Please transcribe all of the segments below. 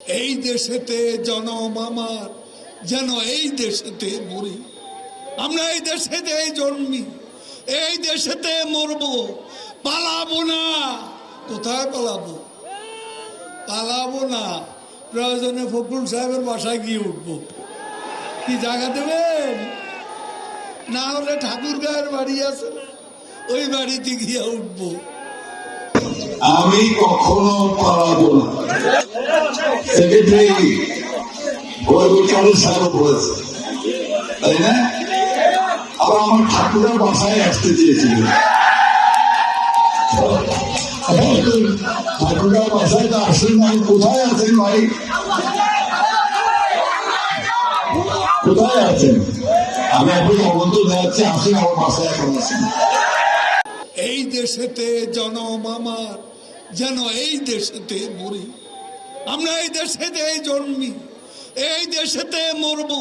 এই দেশেতে জনম আমার, যেন এই দেশেতে মরি। আমরা এই দেশেতে জন্মি, এই দেশেতে মরব। পালাবো না। কোথায় পালাবো? পালাবো না। প্রয়োজনে ফখরুল সাহেবের বাসায় গিয়ে উঠবো। কি জায়গা দেবেন? না হলে ঠাকুর গায়ের বাড়ি আছে ওই বাড়িতে গিয়ে উঠবো। আমি কখনো পালাবো না। সেক্রেটারি গর্বচরণ সাহেব বলেছে তাই না আবার আমার ঠাকুরের বাসায় আসতে চেয়েছিল ঠাকুরের বাসায় তো আসেন নাই কোথায় আছেন ভাই কোথায় আছেন আমি এখন অবন্ত দেখাচ্ছি আসেন আমার বাসায় এখন আছেন এই দেশেতে জনম আমার, যেন এই দেশেতে মরি। আমরা এই দেশেতে জন্মি, এই দেশেতে মরব,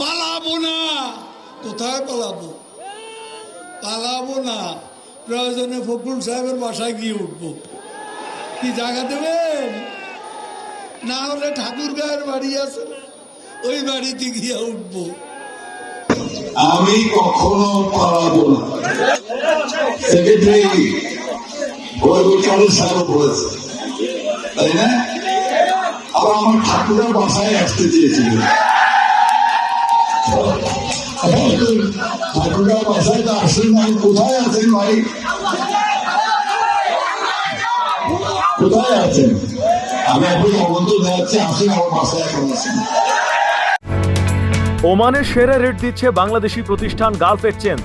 পালাবো না। কোথায় পালাবো? পালাবো না। প্রয়োজনে ফখরুল সাহেবের বাসায় গিয়ে উঠবো। কি জায়গা দেবেন? না হলে ঠাকুর গায়ের বাড়ি আছে ওই বাড়িতে গিয়ে উঠবো। আমি কখনো পালাবো না। সেক্রেটারি বলেছে, তাই না? আবার আমার ঠাকুরের বাসায় আসতে চেয়েছিল ঠাকুরের বাসায় তো আসেন কোথায় আছেন ভাই? কোথায় আছেন? আমি এখন অবন্ত দেখাচ্ছি আসেন আমার বাসায় এখন আছেন ওমানের সেরা রেট দিচ্ছে বাংলাদেশি প্রতিষ্ঠান গালফ এক্সচেঞ্জ।